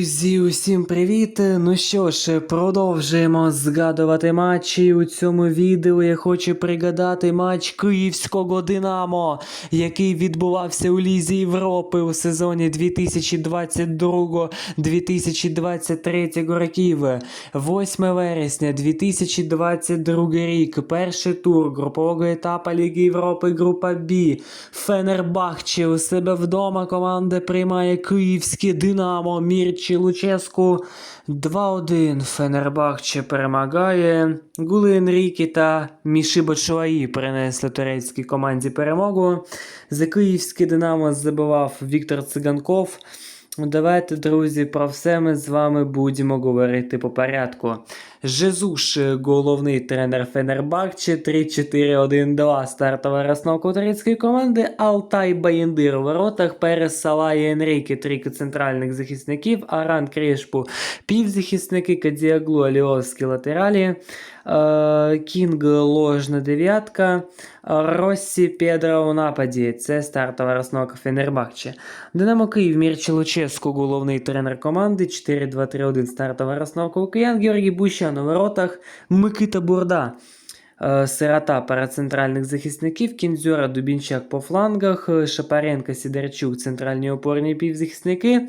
Друзі, усім привіт! Ну що ж, продовжуємо згадувати матчі. У цьому відео я хочу пригадати матч Київського Динамо, який відбувався у Лізі Європи у сезоні 2022-2023 років. 8 вересня 2022 рік. Перший тур групового етапу Ліги Європи, група Б. Фенербахче у себе вдома команда приймає Київське Динамо. Мірчі Луческу 2-1. Фенербахче перемагає. Гули Енрікі та Мішибо Бачуаї принесли турецькій команді перемогу. За Київське Динамо забивав Віктор Циганков. Давайте, друзі, про все ми з вами будемо говорити по порядку. Жезуш, головний тренер Фенербахче, 3-4-1-2, стартова розновка турецької команди, Алтай Баєндир у воротах, Перес Сала і Енріке, трійка центральних захисників, Аран Крішпу, півзахисники, Кадіаглу, Аліовські латералі, е, Кінг ложна дев'ятка, Россі Педро у нападі. Це стартова розновка Фенербахче. Динамо Київ, Мірчі Луческу, головний тренер команди, 4-2-3-1, стартова розновка у Киян, Георгій Бущан у воротах, Микита Бурда. Е, Сирота пара центральних захисників, Кінзюра, Дубінчак по флангах, е, Шапаренко, Сідерчук, центральні опорні півзахисники.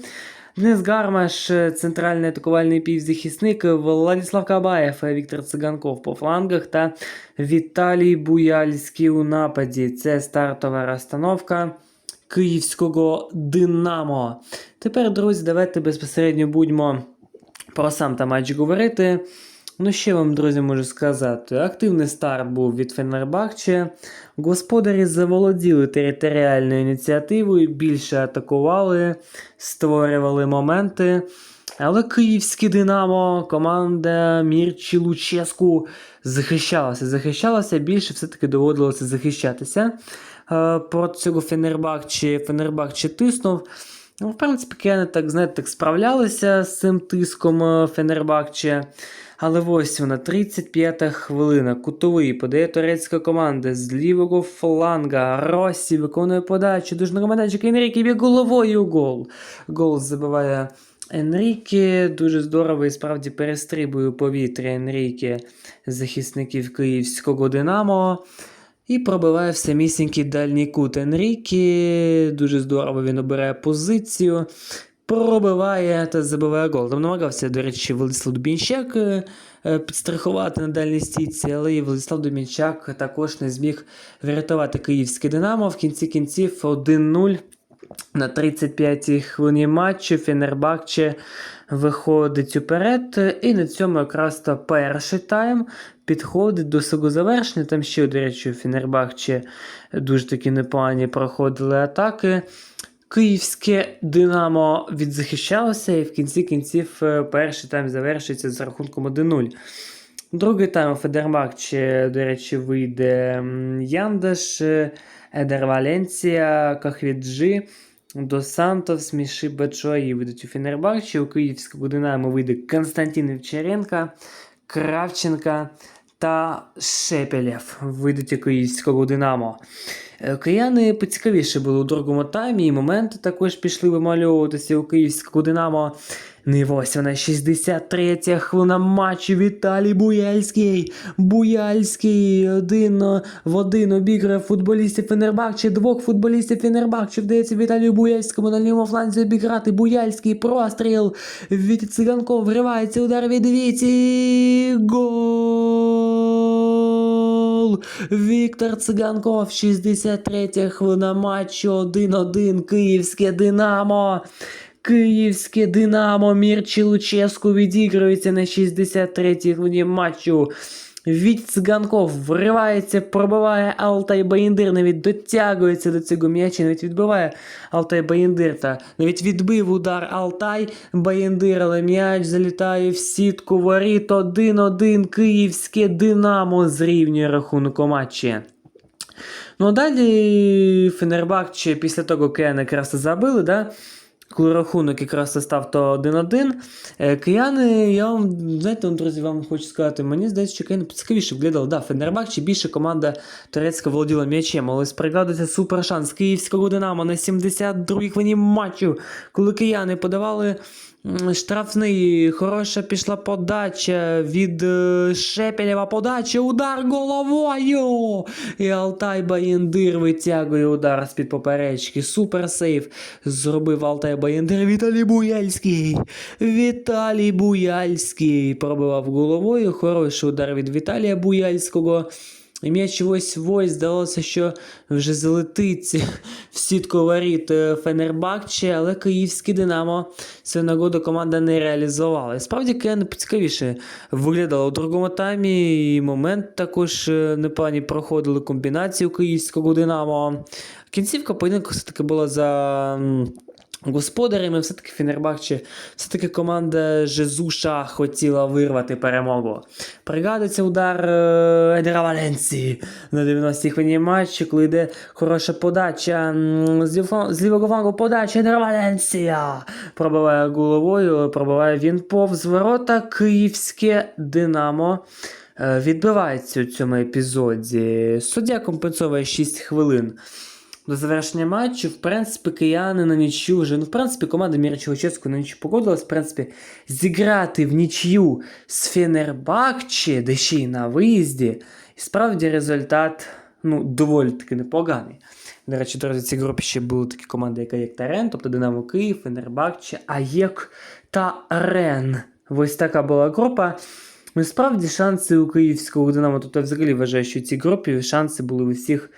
Денис Гармаш, е, центральний атакувальний півзахисник, Владислав Кабаєв, Віктор Циганков по флангах та Віталій Буяльський у нападі. Це стартова розстановка київського Динамо. Тепер, друзі, давайте безпосередньо будемо про сам та матч говорити. Ну, що вам, друзі, можу сказати? Активний старт був від Фенербахче. Господарі заволоділи територіальною ініціативою, більше атакували, створювали моменти. Але київське Динамо, команда Мірчі Луческу захищалася. Захищалася більше, все-таки доводилося захищатися. Е, Проти цього Фенербахче, Фенербахче тиснув. Ну, в принципі, кияни так, знаєте, так справлялися з цим тиском е, Фенербахче. Але ось вона, 35-та хвилина. Кутовий подає турецька команда з лівого фланга. Росі виконує подачу. Дуже нормальчик Енріке б'є головою гол. Гол забиває Енріке. Дуже здорово і справді перестрибує повітря Енріке захисників київського Динамо. І пробиває в самісінький дальній кут Енрікі. Дуже здорово він обирає позицію. Пробиває та забиває гол. Там намагався, до речі, Владислав Дубінчак е, е, підстрахувати на дальній стійці, але і Владислав Дубінчак також не зміг врятувати київське Динамо. В кінці кінців 1-0 на 35-й хвилині матчу Фенербахче виходить уперед. І на цьому якраз то перший тайм підходить до свого завершення. Там ще, до речі, у Фенербахче дуже такі непогані проходили атаки. Київське Динамо відзахищалося, і в кінці кінців е, перший тайм завершиться з рахунком 1-0. Другий тайм у Федербахче, до речі, вийде Яндаш, е, Едер Валенція, Кахвіджі, До Сантос, Міші Бачої вийдуть у Фенербахчі, У Київську Динамо вийде Константин Вівчаренка, Кравченка та Шепелєв у Київського Динамо. Е, Кияни поцікавіше були у другому таймі, і моменти також пішли вимальовуватися у київського Динамо. Ну і ось вона 63-я хвилина матчу. Віталій Буяльський. Буяльський один в один обіграє футболістів Фенербахче. Двох футболістів Фенербахче вдається Віталію Буяльському на лівому фланзі обіграти. Буяльський простріл. Від Циганков вривається удар від Віті. Гол! Віктор Циганков, 63 хвилина матчу 1-1 Київське Динамо. Київське Динамо Мірчі Луческу відігрується на 63-й хвилині матчу. Від Циганков вривається, пробиває Алтай Баєндир, навіть дотягується до цього м'яча, навіть відбиває Алтай Баєндир та навіть відбив удар Алтай Баєндир, але м'яч залітає в сітку воріт 1-1 Київське Динамо зрівнює рахунок у матчі. Ну а далі Фенербахче після того Кен якраз забили, да? Коли рахунок якраз став то 1-1. Е, Кияни, я вам, знаєте, друзі, вам хочу сказати, мені здається, що кияни цікавіше виглядали. Да, Фенербахче більше команда турецька володіла м'ячем, але спригадується супер шанс київського Динамо на 72-й хвилині матчу, коли кияни подавали Штрафний, хороша пішла подача від е, Шепелєва подача, удар головою. І Алтай Баєндир витягує удар з-під поперечки. Супер сейв зробив Алтай Баєндир. Віталій Буяльський. Віталій Буяльський пробивав головою. Хороший удар від Віталія Буяльського. І м'яч ось ось здалося, що вже залетить в сітку воріт е, Фенербахче, але київський Динамо свою нагоду команда не реалізувала. І справді Кен поцікавіше виглядало у другому таймі. І момент також е, непогані проходили комбінацію київського Динамо. Кінцівка поєдинку все-таки була за. Господарями все-таки Фенербахче, все-таки команда Жезуша хотіла вирвати перемогу. Пригадується удар е, Едера Валенції на 90-й хвилині матчу, коли йде хороша подача з лівого- флангу подача Едера Валенція. Пробиває головою, пробиває він повз ворота. Київське Динамо е, відбивається у цьому епізоді. Суддя компенсовує 6 хвилин до завершення матчу, в принципі, кияни на нічю вже. Ну, в принципі, команда Мірчого Чеську на нічю погодилась. В принципі, зіграти в нічю з Фенербахче, де ще й на виїзді. І справді результат ну, доволі таки непоганий. До речі, друзі, цій групі ще були такі команди, як АЄК та Рен, тобто Динамо Київ, Фенербахче, АЄК та Рен. Ось така була група. Ну, справді шанси у київського Динамо, тобто я взагалі вважаю, що в цій групі шанси були у всіх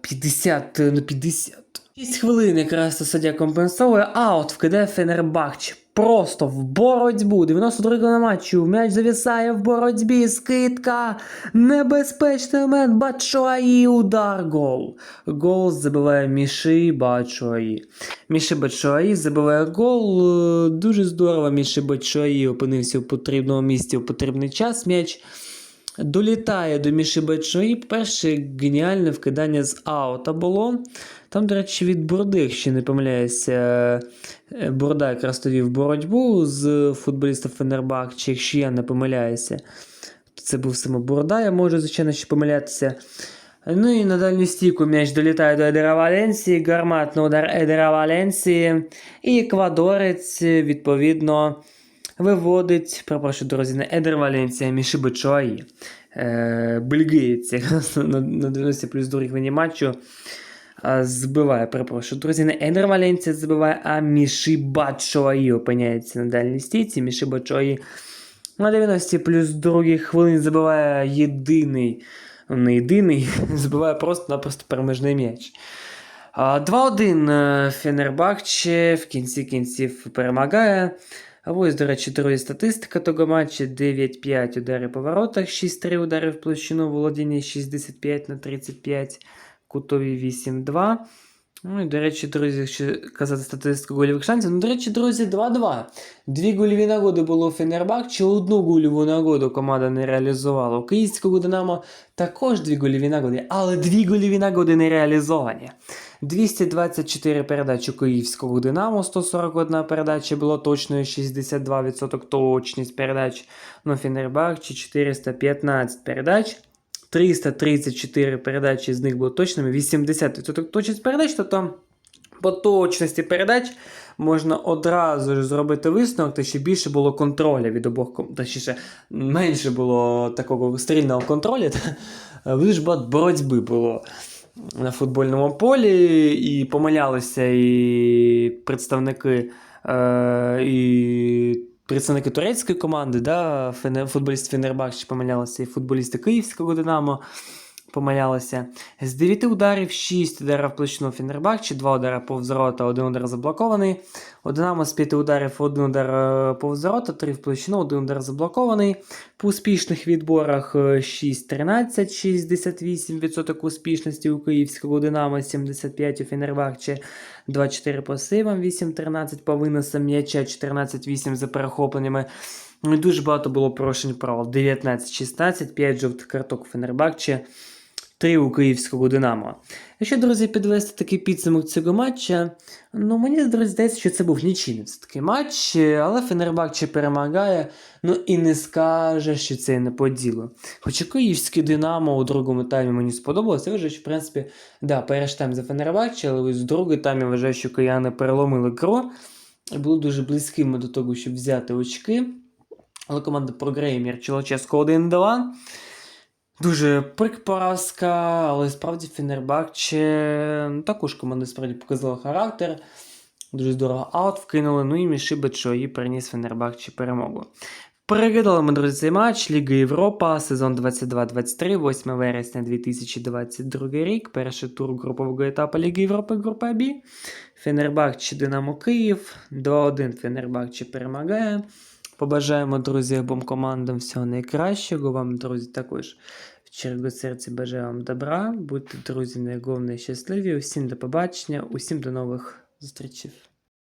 50 на 50. 6 хвилин якраз то суддя компенсовує, аут вкидає Фенербахче. Просто в боротьбу. 92 на матчу. М'яч завісає в боротьбі. Скидка. Небезпечний момент. Бачуаї. Удар. Гол. Гол забиває Міші Бачуаї. Міші Бачуаї забиває гол. Е, Дуже здорово. Міші Бачуаї опинився в потрібному місці в потрібний час. М'яч долітає до Міші Бачуаї. Перше геніальне вкидання з аута було. Там, до речі, від Бурди, якщо не помиляюся, е, Бурда якраз тоді боротьбу з футболістом Фенербахче, якщо я не помиляюся. Це був саме Бурда, я можу, звичайно, ще помилятися. Ну і на дальню стійку м'яч долітає до Едера Валенсії, гарматний удар Едера Валенсії. І еквадорець, відповідно, виводить, перепрошую, друзі, не Едер Валенсія, а Міші Бачуаї. Е, бельгієць якраз на, на 90 плюс других хвилині матчу збиває, перепрошую, друзі, не Едер Валенсія збиває, а Міші Бачуаї опиняється на дальній стійці. Міші Бачуаї на 90 плюс другій хвилині забиває єдиний, не єдиний, забиває просто-напросто переможний м'яч. 2-1 е, Фенербахче в кінці кінців перемагає. А ось, до речі, друзі, статистика того матчу 9-5 удари по воротах, 6-3 удари в площину, володіння 65 на 35, кутові 8-2. Ну і, до речі, друзі, якщо казати статистику гольових шансів, ну, до речі, друзі, 2-2. Дві гольові нагоди було у Фенербахче, одну гольову нагоду команда не реалізувала. У київського Динамо також дві гольові нагоди, але дві гольові нагоди не реалізовані. 224 передачі київського Динамо, 141 передача було точною, 62% точність передач. Ну, Фенербахче 415 передач. 334 передачі з них було точними, 80% точність передач, тобто по точності передач можна одразу ж зробити висновок, та ще більше було контроля від обох точніше, менше було такого стрільного контролю, дуже боротьби було на футбольному полі, і помилялися і представники. Е, і представники турецької команди, да, футболіст Фенербах, Фенербахче помилялися, і футболісти Київського Динамо помилялися. З 9 ударів 6 ударів в площину Фенербахче, 2 удари повз ворота, 1 удар заблокований. У Динамо з 5 ударів 1 удар е, повз ворота, 3 в площину, 1 удар заблокований. По успішних відборах е, 6-13, 68% успішності у Київського Динамо, 75 у Фенербахче, 2-4 по сейвам, 8-13 по виносам м'яча, 14-8 за перехопленнями. Ну дуже багато було порушень правил. 19-16, 5 жовтих карток у Фенербахче, 3 у київського Динамо. Якщо, друзі, підвести такий підсумок цього матча, ну мені друзі, здається, що це був нічийний все-таки матч, але Фенербахче перемагає, ну і не скаже, що це не по ділу. Хоча київське Динамо у другому таймі мені сподобалося, я вважаю, що в принципі, да, перший тайм за Фенербахче, але ось в другий тайм я вважаю, що кияни переломили гру. і були дуже близькими до того, щоб взяти очки. Але команда програє м'яч Челоческо 1-2. Дуже прик поразка, але справді Фенербахче ну, також команда справді показала характер. Дуже здорово аут вкинули. Ну і Мішибет, що і приніс Фенербахче перемогу. Переглядали ми, друзі, цей матч Ліга Європа, сезон 22-23, 8 вересня 2022 рік. Перший тур групового етапу Ліги Європи, група Б. Фенербахче Динамо Київ. 2-1 Фенербахче перемагає. Побажаємо, друзі, обом командам всього найкращого. Вам, друзі, також в чергу серці бажаю вам добра. Будьте, друзі, найголовніше щасливі. Усім до побачення, усім до нових зустрічей.